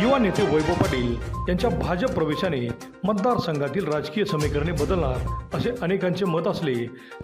युवा नेते वैभव पाटील यांच्या भाजप प्रवेशाने मतदारसंघातील राजकीय समीकरणे बदलणार असे अनेकांचे मत असले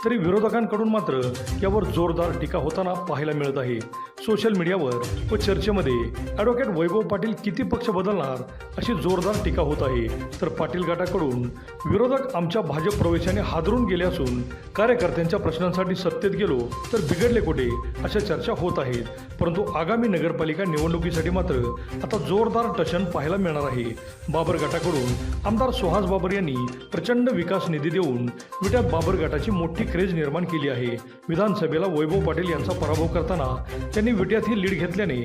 तरी विरोधकांकडून मात्र यावर जोरदार टीका होताना पाहायला मिळत आहे. सोशल मीडियावर व चर्चेमध्ये ॲडव्होकेट वैभव पाटील किती पक्ष बदलणार अशी जोरदार टीका होत आहे. तर पाटील गटाकडून विरोधक आमच्या भाजप प्रवेशाने हादरून गेले असून कार्यकर्त्यांच्या प्रश्नांसाठी सत्तेत गेलो तर बिघडले कुठे अशा चर्चा होत आहेत. परंतु आगामी नगरपालिका निवडणुकीसाठी मात्र आता जोरदार जोरदार टशन पाहायला मिळणार आहे. बाबर गटाकडून आमदार सुहास बाबर यांनी प्रचंड विकास निधी देऊन विट्यात बाबर गटाची मोठी क्रेज निर्माण केली आहे. विधानसभेला वैभव पाटील यांचा पराभव करताना त्यांनी विट्यात ही लीड घेतल्याने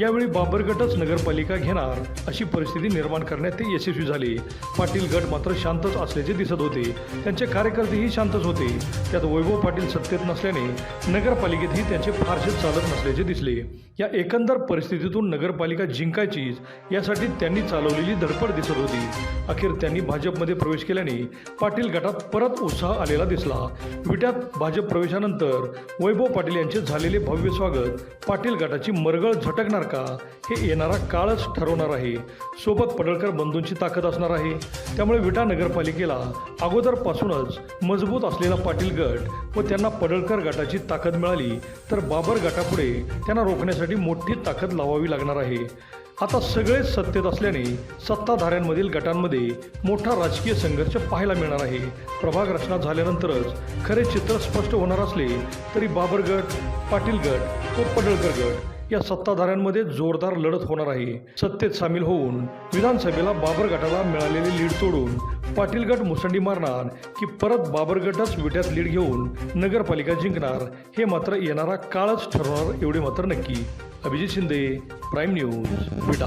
यावेळी बाबर गटच नगरपालिका घेणार अशी परिस्थिती निर्माण करण्यात ते यशस्वी झाले. पाटील गट मात्र शांतच असल्याचे दिसत होते. त्यांचे कार्यकर्तेही शांतच होते. त्यात वैभव पाटील सत्तेत नसल्याने नगरपालिकेतही त्यांचे फारसे चालत नसल्याचे दिसले. या एकंदर परिस्थितीतून नगरपालिका जिंकायचीच यासाठी त्यांनी चालवलेली धडपड दिसत होती. अखेर त्यांनी भाजपमध्ये प्रवेश केल्याने पाटील गटात परत उत्साह आलेला दिसला. विट्यात भाजप प्रवेशानंतर वैभव पाटील यांचे झालेले भव्य स्वागत पाटील गटाची मरगळ झटकणार का? हे येणारा काळच ठरवणार आहे. सोबत पडळकर बंधूंची ताकद असणार आहे. त्यामुळे विटा नगरपालिकेला अगोदरपासूनच मजबूत असलेला पाटील गट व त्यांना पडळकर गटाची ताकद मिळाली तर बाबर गटापुढे त्यांना रोखण्यासाठी मोठी ताकद लावावी लागणार आहे. आता सगळेच सत्तेत असल्याने सत्ताधाऱ्यांमधील गटांमध्ये मोठा राजकीय संघर्ष पाहायला मिळणार आहे. प्रभाग रचना झाल्यानंतरच खरे चित्र स्पष्ट होणार असले तरी बाबर गट पाटील गट व पडळकर गट या सत्ताधाऱ्यांमध्ये जोरदार लढत होणार आहे. सत्तेत सामील होऊन विधानसभेला बाबर गटाला मिळालेली लीड तोडून पाटील गट मुसंडी मारणार की परत बाबर गटच विट्यात लीड घेऊन नगरपालिका जिंकणार हे मात्र येणारा काळच ठरवणार एवढे मात्र नक्की. Abhijit Shinde Prime News Vita